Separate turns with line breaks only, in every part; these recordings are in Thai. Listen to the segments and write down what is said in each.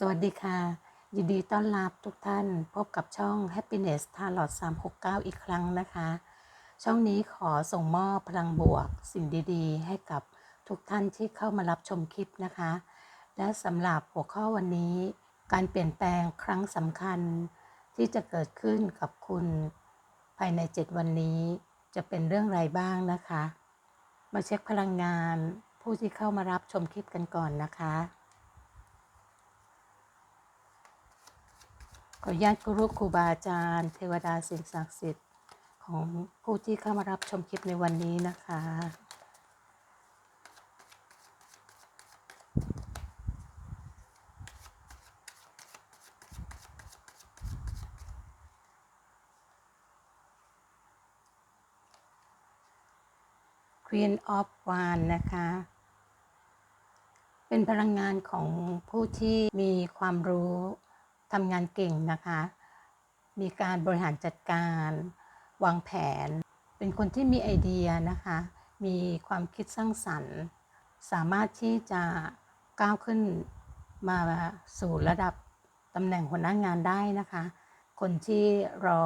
สวัสดีค่ะ ยินดีต้อนรับทุกท่านพบกับช่อง Happiness t a l o t 369 อีกครั้งนะคะ ช่องนี้ขอส่งมอบพลังบวก สิ่งดีๆ ให้กับทุกท่านที่เข้ามารับชมคลิปนะคะ และสำหรับหัวข้อวันนี้ การเปลี่ยนแปลงครั้งสำคัญ ที่จะเกิดขึ้นกับคุณ ภายใน 7 วันนี้ จะเป็นเรื่องไรบ้างนะคะ มาเช็คพลังงานผู้ที่เข้ามารับชมคลิปกันก่อนนะคะ ขออนุญาตครูครูบาอาจารย์ เทวดาสิ่งศักดิ์สิทธิ์ ของผู้ที่เข้ามารับชมคลิปในวันนี้นะคะ Queen of Wands นะคะ เป็นพลังงานของผู้ที่มีความรู้ ทำงานเก่งนะคะ มีการบริหารจัดการ วางแผน เป็นคนที่มีไอเดียนะคะ มีความคิดสร้างสรรค์ สามารถที่จะก้าวขึ้นมาสู่ระดับตำแหน่งหัวหน้างงานได้นะคะ คนที่รอ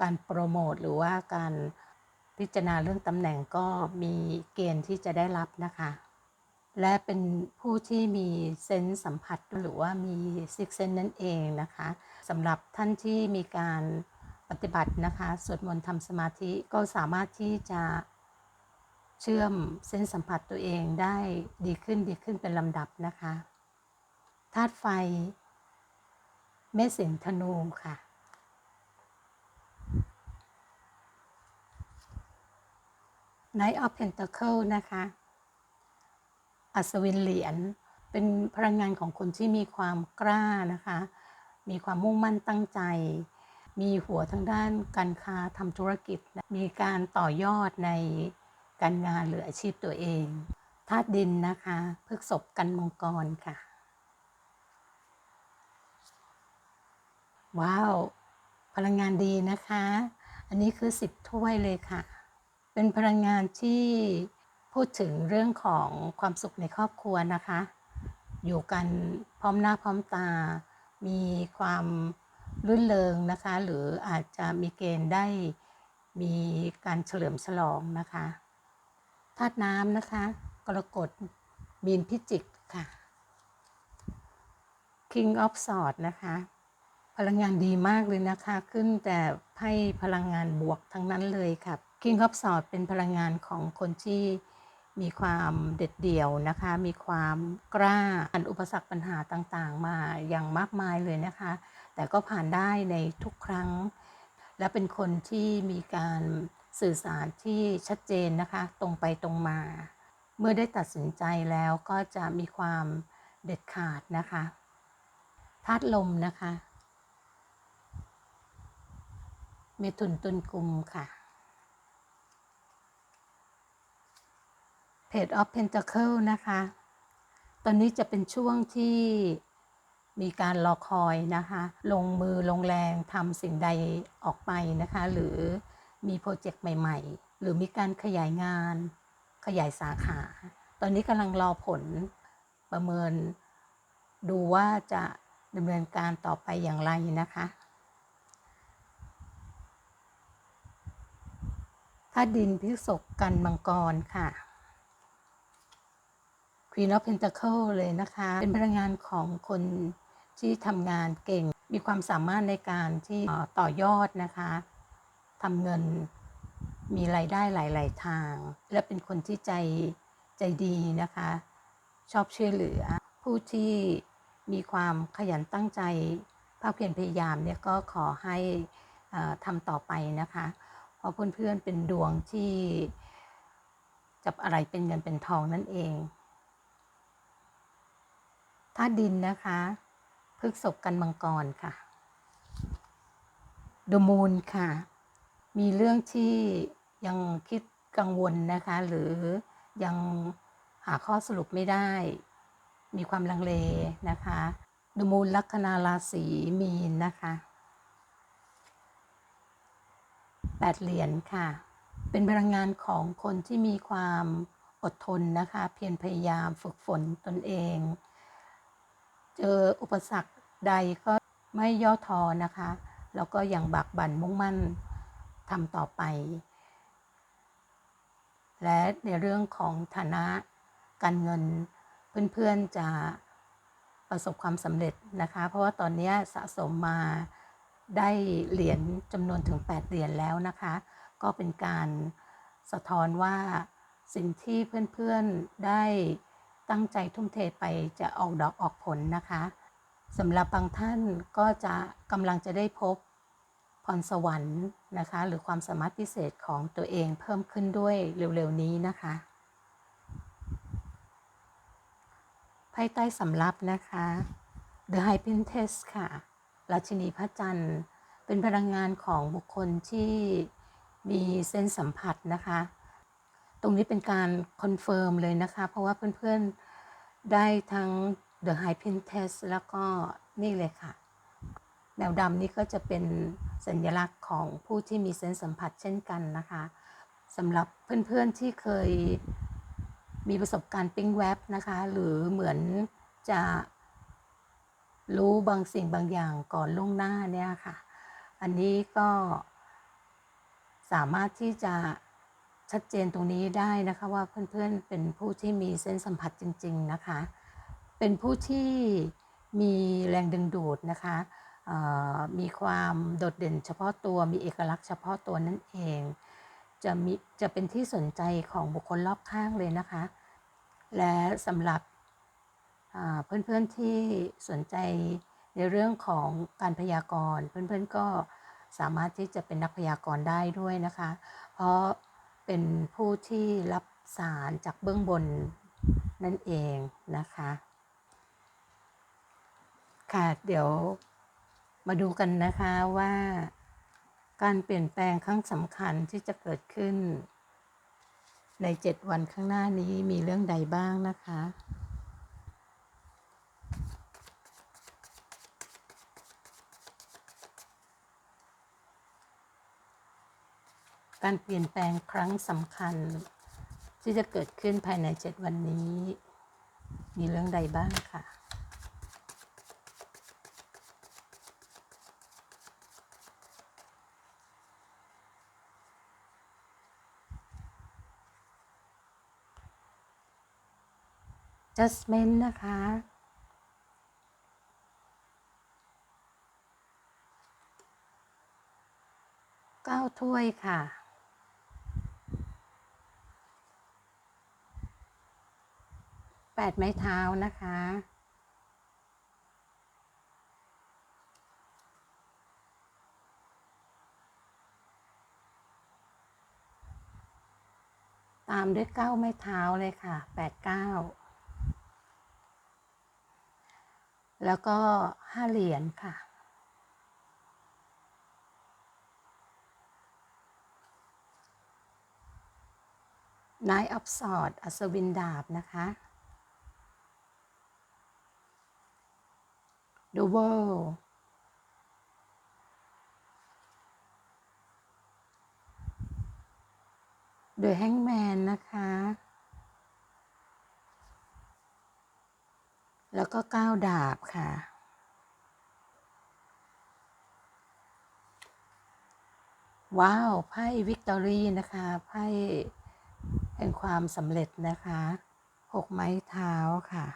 การโปรโมทหรือว่าการพิจารณาเรื่องตำแหน่งก็มีเกณฑ์ที่จะได้รับนะคะ และเป็นผู้ที่มีเซนส์สัมผัสหรือว่ามีซิกเซนนั่นเองนะคะสำหรับท่านที่มีการปฏิบัตินะคะสวดมนต์ทำสมาธิก็สามารถที่จะเชื่อมเส้นสัมผัสตัวเองได้ดีขึ้นดีขึ้นเป็นลำดับนะคะธาตุไฟเมษสิงธนูค่ะ Knight of Pentacle นะคะ อัศวินเหรียญเป็นพลังงานของคนที่มีความกล้านะคะ มีความมุ่งมั่นตั้งใจ มีหัวทางด้านการค้าทำธุรกิจ มีการต่อยอดในการงานหรืออาชีพตัวเองธาตุดินนะคะพฤกษบกันมังกรค่ะ ว้าว พลังงานดีนะคะ อันนี้คือสิบถ้วยเลยค่ะ เป็นพลังงานที่ พูดถึงเรื่องของความสุขในครอบครัวนะคะ อยู่กันพร้อมหน้าพร้อมตา มีความรื่นเริงนะคะ หรืออาจจะมีเกณฑ์ได้มีการเฉลิมฉลองนะคะธาตุน้ำนะคะ กรกฎมีนพิจิกค่ะ King of Swords นะคะ พลังงานดีมากเลยนะคะ ขึ้นแต่ให้พลังงานบวกทั้งนั้นเลยค่ะ King of Swords เป็นพลังงานของคนที่ มีความเด็ดเดี่ยวนะคะ มีความกล้าผ่านอุปสรรคปัญหาต่างๆ มาอย่างมากมายเลยนะคะ แต่ก็ผ่านได้ในทุกครั้ง และเป็นคนที่มีการสื่อสารที่ชัดเจนนะคะ ตรงไปตรงมา เมื่อได้ตัดสินใจแล้วก็จะมีความเด็ดขาดนะคะธาตุลมนะคะ เมถุนตุลกุมค่ะ Page of Pentacle นะคะ ตอนนี้จะเป็นช่วงที่มีการรอคอยนะคะ ลงมือลงแรงทำสิ่งใดออกไปนะคะ หรือมีโปรเจกต์ใหม่ ๆ หรือมีการขยายงาน ขยายสาขา ตอนนี้กำลังรอผลประเมิน ดูว่าจะดำเนินการต่อไปอย่างไรนะคะถ้าดินพิษกกันมังกรค่ะ Queen of Pentacle เลยนะคะ เป็นพลังงานของคนที่ทำงานเก่ง มีความสามารถในการที่ต่อยอดนะคะทำเงินมีรายได้หลาย ๆ ทาง และเป็นคนที่ใจใจดีนะคะ ชอบช่วยเหลือ ผู้ที่มีความขยันตั้งใจภาคเพียรพยายามเนี่ยก็ขอให้ทำต่อไปนะคะ เพราะเพื่อน ๆ เป็นดวงที่จับอะไรเป็นเงินเป็นทองนั่นเองาตุดินนะคะพฤกษบกันมังกรค่ะดมูลค่ะ มีเรื่องที่ยังคิดกังวลนะคะ หรือยังหาข้อสรุปไม่ได้ มีความลังเลนะคะดมูลลัคนาราศีมีนนะคะแปดเหรียญค่ะ เป็นพลังงานของคนที่มีความอดทนนะคะ เพียรพยายามฝึกฝนตนเอง เจออุปสรรคใดก็ไม่ย่อท้อนะคะ แล้วก็ยังบักบั่นมุ่งมั่นทำต่อไป และในเรื่องของฐานะการเงินเพื่อนๆจะประสบความสำเร็จนะคะ เพราะว่าตอนนี้สะสมมาได้เหรียญจำนวนถึง 8 เหรียญแล้วนะคะ ก็เป็นการสะท้อนว่าสิ่งที่เพื่อนๆได้ ตั้งใจทุ่มเทไปจะออกดอกออกผลนะคะสำหรับบางท่านก็จะกำลังจะได้พบพรสวรรค์นะคะ หรือความสามารถพิเศษของตัวเองเพิ่มขึ้นด้วยเร็วๆนี้นะคะไพ่ใต้สำรับนะคะ The High Princess ค่ะ ราชินีพระจันทร์ เป็นพลังงานของบุคคลที่มีเส้นสัมผัสนะคะ ตรงนี้เป็นการคอนเฟิร์มเลยนะคะ เพราะว่าเพื่อนๆได้ทั้ง The High Princess แล้วก็นี่เลยค่ะแมวดำนี่ก็จะเป็นสัญลักษณ์ของผู้ที่มีเซนส์สัมผัสเช่นกันนะคะสำหรับเพื่อนๆที่เคยมีประสบการณ์ปิ้งแว็บนะคะ หรือเหมือนจะรู้บางสิ่งบางอย่างก่อนล่วงหน้าเนี่ยค่ะ อันนี้ก็สามารถที่จะ ชัดเจนตรงนี้ได้นะคะว่าเพื่อนๆเป็นผู้ที่มีเส้นสัมผัสจริง ๆนะคะ เป็นผู้ที่มีแรงดึงดูดนะคะมีความโดดเด่นเฉพาะตัวมีเอกลักษณ์เฉพาะตัวนั่นเอง จะมีจะเป็นที่สนใจของบุคคลรอบข้างเลยนะคะ และสำหรับเพื่อนๆที่สนใจในเรื่องของการพยากรณ์ เพื่อนๆก็สามารถที่จะเป็นนักพยากรณ์ได้ด้วยนะคะ เพราะ เป็นผู้ที่รับสารจากเบื้องบนนั่นเองนะคะ ค่ะเดี๋ยวมาดูกันนะคะว่าการเปลี่ยนแปลงครั้งสำคัญที่จะเกิดขึ้น ใน 7 วันข้างหน้านี้มีเรื่องใดบ้างนะคะ การเปลี่ยนแปลงครั้งสำคัญ ที่จะเกิดขึ้นภายใน 7 วันนี้ มีเรื่องใดบ้างค่ะ judgment นะคะ เก้าถ้วยค่ะ แปดไม้เท้านะคะ ตามด้วยเก้าไม้เท้าเลยค่ะแปดเก้าแล้วก็ห้าเหรียญค่ะนายอับสอดอัศวินดาบนะคะ ดูเบิลเดอะแฮงแมนนะคะ แล้วก็ก้าวดาบค่ะ ว้าว ไพ่วิกตอรี่นะคะ ไพ่แห่งความสำเร็จนะคะ หกไม้เท้าค่ะ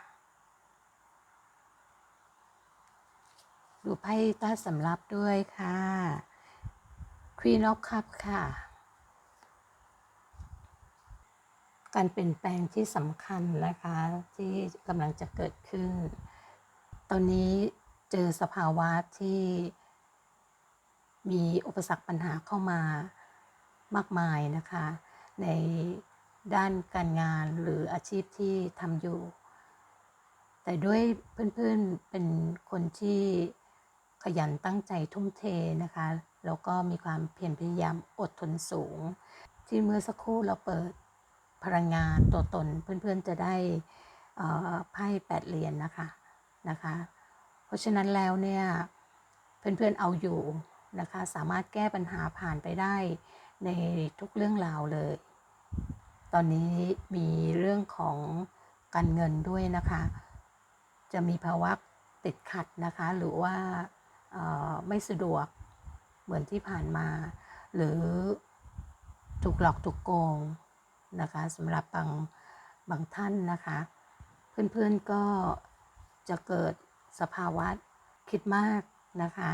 ดูไพ่ใต้สำรับด้วยค่ะ Queen of Cup ค่ะ การเปลี่ยนแปลงที่สำคัญนะคะ ที่กำลังจะเกิดขึ้น ตอนนี้เจอสภาวะที่มีอุปสรรคปัญหาเข้ามามากมายนะคะ ในด้านการงานหรืออาชีพที่ทำอยู่ แต่ด้วยเพื่อนๆเป็นคนที่ ขยันตั้งใจทุ่มเทนะคะ แล้วก็มีความเพียรพยายามอดทนสูง ที่เมื่อสักครู่เราเปิดพลังงานตัวตนเพื่อนๆจะได้ไพ่แปดเหรียญนนะคะนะคะ เพราะฉะนั้นแล้วเนี่ยเพื่อนๆเอาอยู่นะคะ สามารถแก้ปัญหาผ่านไปได้ในทุกเรื่องราวเลย ตอนนี้มีเรื่องของการเงินด้วยนะคะ จะมีภาวะติดขัดนะคะ หรือว่า ไม่สะดวกเหมือนที่ผ่านมา หรือถูกหลอกถูกโกงนะคะสำหรับบางบางท่านนะคะ เพื่อนๆก็จะเกิดสภาวะคิดมากนะคะ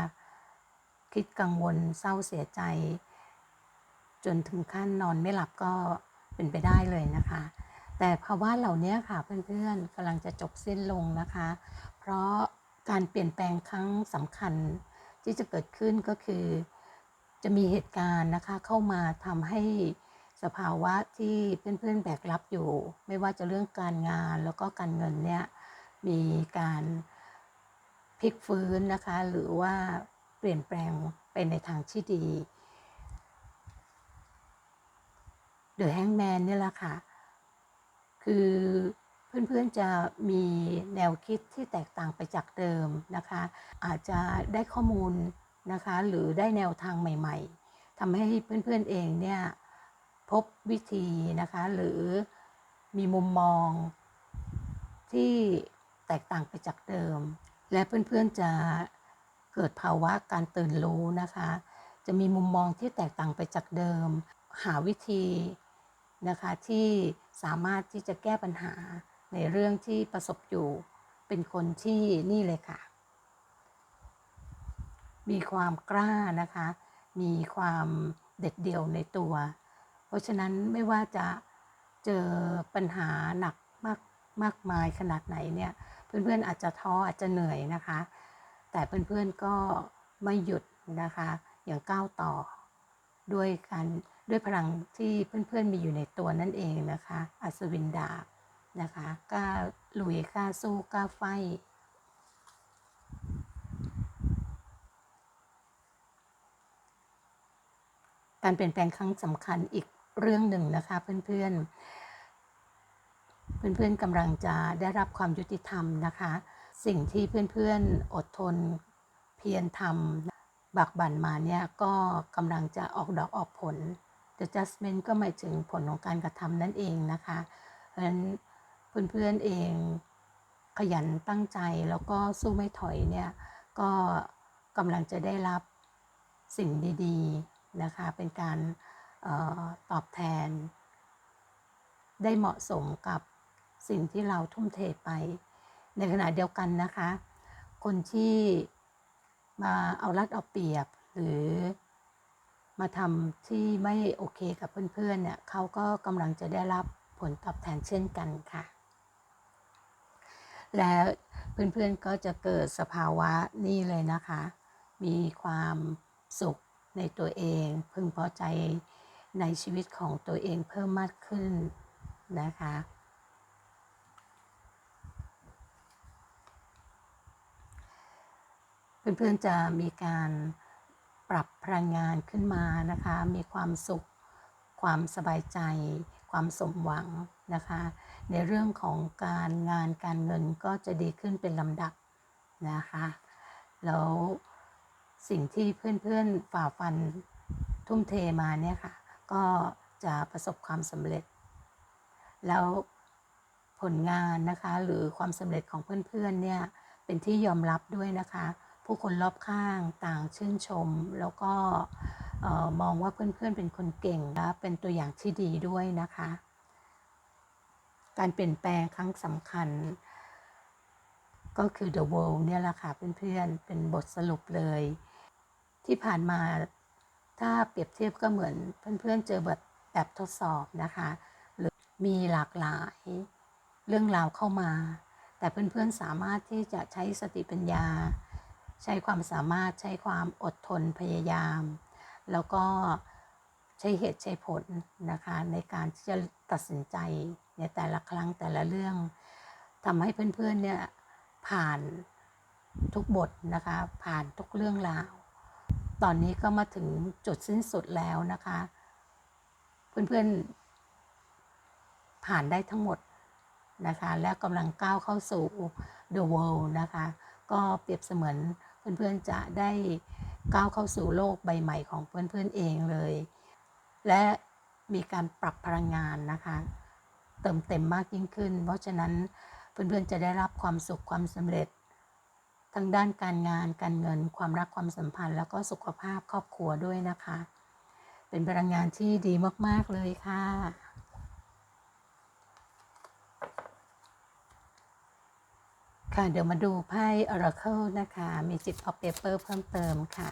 คิดกังวลเศร้าเสียใจ จนถึงขั้นนอนไม่หลับก็เป็นไปได้เลยนะคะ แต่ภาวะเหล่านี้ค่ะเพื่อนๆกำลังจะจบสิ้นลงนะคะ เพราะ การเปลี่ยนแปลงครั้งสำคัญที่จะเกิดขึ้นก็คือ จะมีเหตุการณ์นะคะเข้ามาทำให้สภาวะที่เพื่อนๆแบกรับอยู่ ไม่ว่าจะเรื่องการงานแล้วก็การเงินเนี่ยมีการพลิกฟื้นนะคะ หรือว่าเปลี่ยนแปลงไปในทางที่ดีเดอะแฮงแมนนี่แหละค่ะ คือ เพื่อนๆจะมีแนวคิดที่แตกต่างไปจากเดิมนะคะ อาจจะได้ข้อมูลนะคะ หรือได้แนวทางใหม่ๆทำให้เพื่อนๆเองเนี่ยพบวิธีนะคะ หรือมีมุมมองที่แตกต่างไปจากเดิม และเพื่อนๆจะเกิดภาวะการตื่นรู้นะคะ จะมีมุมมองที่แตกต่างไปจากเดิม หาวิธีนะคะที่สามารถที่จะแก้ปัญหา ในเรื่องที่ประสบอยู่เป็นคนที่นี่เลยค่ะ มีความกล้านะคะ มีความเด็ดเดี่ยวในตัว เพราะฉะนั้นไม่ว่าจะเจอปัญหาหนักมากมากมายขนาดไหนเนี่ย เพื่อนๆอาจจะท้ออาจจะเหนื่อยนะคะ แต่เพื่อนๆก็ไม่หยุดนะคะ อย่างก้าวต่อด้วยการด้วยพลังที่เพื่อนๆมีอยู่ในตัวนั่นเองนะคะ อัศวินดาบ นะคะกล้าลุยกล้าสู้กล้าไฟการเปลี่ยนแปลงครั้งสำคัญอีกเรื่องหนึ่งนะคะเพื่อนๆ เพื่อนๆกำลังจะได้รับความยุติธรรมนะคะ สิ่งที่เพื่อนๆอดทนเพียรทำบักบั่นมาเนี่ยก็กำลังจะออกดอกออกผล The Judgment ก็หมายถึงผลของการกระทำนั่นเองนะคะเพราะฉะนั้น เพื่อนๆเองขยันตั้งใจแล้วก็สู้ไม่ถอยเนี่ยก็กำลังจะได้รับสิ่งดีๆนะคะ เป็นการออตอบแทน ได้เหมาะสมกับสิ่งที่เราทุ่มเทไป ในขณะเดียวกันนะคะ คนที่มาเอารัดเอาเปรียบหรือมาทำที่ไม่โอเคกับเพื่อนๆเนี่ยเขาก็กำลังจะได้รับผลตอบแทนเช่นกันค่ะ และเพื่อนๆก็จะเกิดสภาวะนี่เลยนะคะ มีความสุขในตัวเอง พึงพอใจในชีวิตของตัวเองเพิ่มมากขึ้นนะคะ เพื่อนๆจะมีการปรับพลังงานขึ้นมานะคะ มีความสุข ความสบายใจ ความสมหวังนะคะ ในเรื่องของการงานการเงินก็จะดีขึ้นเป็นลำดับนะคะ แล้วสิ่งที่เพื่อนๆฝ่าฟันทุ่มเทมาเนี่ยค่ะ ก็จะประสบความสำเร็จ แล้วผลงานนะคะ หรือความสำเร็จของเพื่อนๆเนี่ยเป็นที่ยอมรับด้วยนะคะ ผู้คนรอบข้างต่างชื่นชมแล้วก็ มองว่าเพื่อนๆเป็นคนเก่งและเป็นตัวอย่างที่ดีด้วยนะคะ การเปลี่ยนแปลงครั้งสำคัญ ก็คือ The World เนี่ยแหละค่ะ เพื่อนๆเป็นบทสรุปเลย ที่ผ่านมาถ้าเปรียบเทียบก็เหมือนเพื่อนๆเจอแบบแบบทดสอบนะคะหรือมีหลากหลายเรื่องราวเข้ามา แต่เพื่อนๆสามารถที่จะใช้สติปัญญา ใช้ความสามารถใช้ความอดทนพยายาม แล้วก็ใช้เหตุใช้ผลนะคะในการที่จะตัดสินใจในแต่ละครั้งแต่ละเรื่องทำให้เพื่อนๆเนี่ยผ่านทุกบทนะคะ ผ่านทุกเรื่องราว ตอนนี้ก็มาถึงจุดสิ้นสุดแล้วนะคะ เพื่อนๆผ่านได้ทั้งหมดนะคะ และกำลังก้าวเข้าสู่ the world นะคะ ก็เปรียบเสมือนเพื่อนๆจะได้ ก้าวเข้าสู่โลกใบใหม่ของเพื่อนๆเองเลย และมีการปรับพลังงานนะคะ เติมเต็มมากยิ่งขึ้น เพราะฉะนั้นเพื่อนๆจะได้รับความสุขความสำเร็จทั้งด้านการงานการเงินความรักความสัมพันธ์ แล้วก็สุขภาพครอบครัวด้วยนะคะ เป็นพลังงานที่ดีมาก ๆ เลยค่ะ ค่ะ เดี๋ยวมาดูไพ่ Oracle นะคะ มีจิตออฟเปเปอร์เพิ่มเติมค่ะ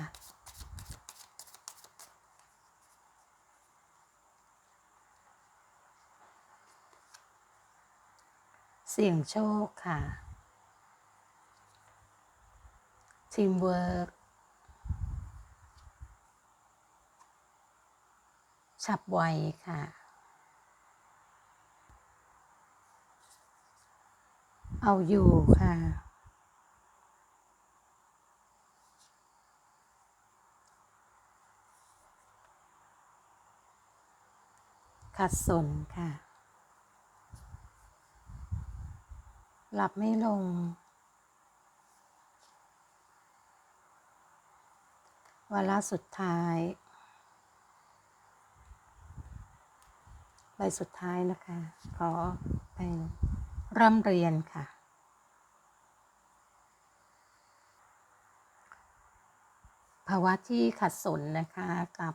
เสี่ยงโชคค่ะทีมเวิร์กฉับไวค่ะ เอาอยู่ค่ะ ขัดสนค่ะ หลับไม่ลง วาระสุดท้าย ใบสุดท้ายนะคะ ขอเป็นร่ำเรียนค่ะ ภาวะที่ขัดสนนะคะกับ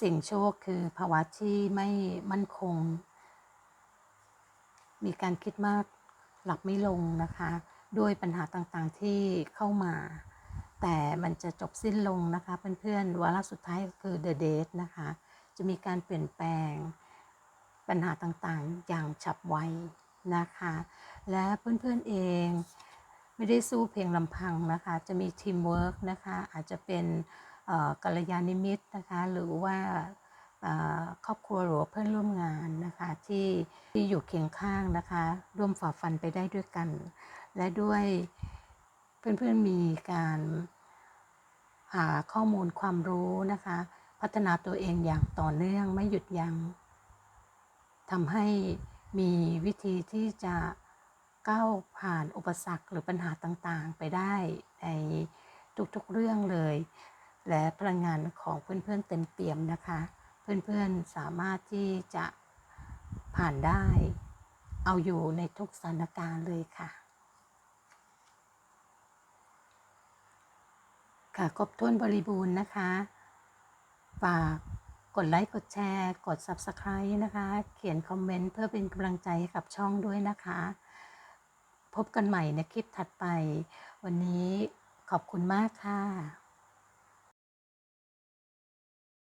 สิ่งโชคคือภาวะที่ไม่มั่นคง มีการคิดมากหลับไม่ลงนะคะ ด้วยปัญหาต่างๆที่เข้ามา แต่มันจะจบสิ้นลงนะคะเพื่อนๆวาระสุดท้ายคือ The Date นะคะ จะมีการเปลี่ยนแปลงปัญหาต่างๆอย่างฉับไวนะคะ และเพื่อนๆเอง ไม่ได้สู้เพียงลำพังนะคะ จะมีทีมเวิร์กนะคะ อาจจะเป็นกัลยาณมิตรนะคะ หรือว่าครอบครัวหรือเพื่อนร่วมงานนะคะที่ที่อยู่เคียงข้างนะคะ ร่วมฝ่าฟันไปได้ด้วยกัน และด้วยเพื่อนๆมีการหาข้อมูลความรู้นะคะ พัฒนาตัวเองอย่างต่อเนื่องไม่หยุดยัง้งทำให้มีวิธีที่จะ ก้าวผ่านอุปสรรคหรือปัญหาต่างๆ ไปได้ในทุกๆเรื่องเลย และพลังงานของเพื่อนๆเต็มเปี่ยมนะคะ เพื่อนๆสามารถที่จะผ่านได้ เอาอยู่ในทุกสถานการณ์เลยค่ะ ค่ะครบถ้วนบริบูรณ์นะคะ ฝากกดไลค์ กดแชร์ กด Subscribe นะคะ เขียนคอมเมนต์เพื่อเป็นกำลังใจให้กับช่องด้วยนะคะ พบกันใหม่ในคลิปถัดไป วันนี้ขอบคุณมากค่ะ